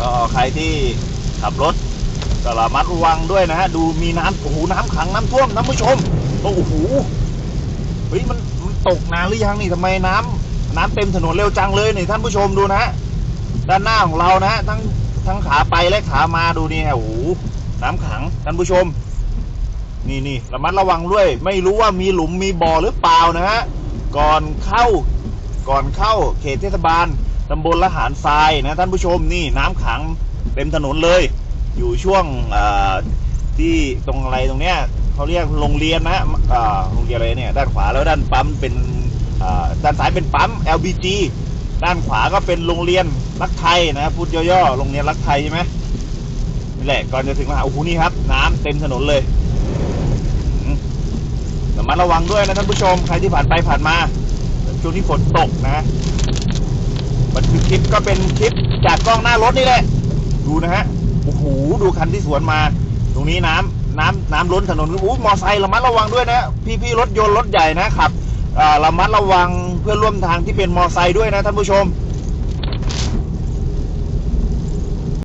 ก็ใครที่ขับรถก็ระมัดระวังด้วยนะฮะดูมีน้ำโอ้โหน้ำขังน้ำท่วมท่านผู้ชมโอ้โหเฮ้ยมันมันตกนานหรือยังนี่ทำไมน้ำน้ำเต็มถนนเร็วจังเลยนี่ท่านผู้ชมดูนะฮะด้านหน้าของเรานะฮะทั้งทั้งขาไปและขามาดูนี่ฮะโอ้โหน้ำขังท่านผู้ชม นี่นี่ระมัดระวังด้วย ไม่รู้ว่ามีหลุมมีบ่อหรือเปล่านะฮะก่อนเข้าก่อนเข้าเขตเทศบาล ตำบลละหารทรายนะท่านผู้ชมนี่น้ำขังเต็มถนนเลย อยู่ช่วงที่ตรงอะไรตรงเนี้ยเขาเรียกโรงเรียนนะโรงเรียนอะไรเนี่ยด้านขวาแล้วด้านปั๊มเป็นด้านซ้ายเป็นปั๊ม LBG ด้านขวาก็เป็นโรงเรียนรักไทยนะพูดย่อๆโรงเรียนรักไทยใช่ไหมนี่แหละก่อนจะถึงมหาโอ้โหนี่ครับ น้ำเต็มถนนเลยระมัดระวังด้วยนะท่านผู้ชมใครที่ผ่านไปผ่านมาช่วงที่ฝนตกนะ คลิปก็เป็นคลิปจากกล้องหน้ารถนี่แหละ ดูนะฮะ โอ้โห ดูคันที่สวนมา ตรงนี้น้ำน้ำน้ำล้นถนนอู้มอไซค์ระมัดระวังด้วยนะ พี่พี่รถยนต์รถใหญ่นะขับระมัดระวังเพื่อร่วมทางที่เป็นมอไซค์ด้วยนะท่านผู้ชม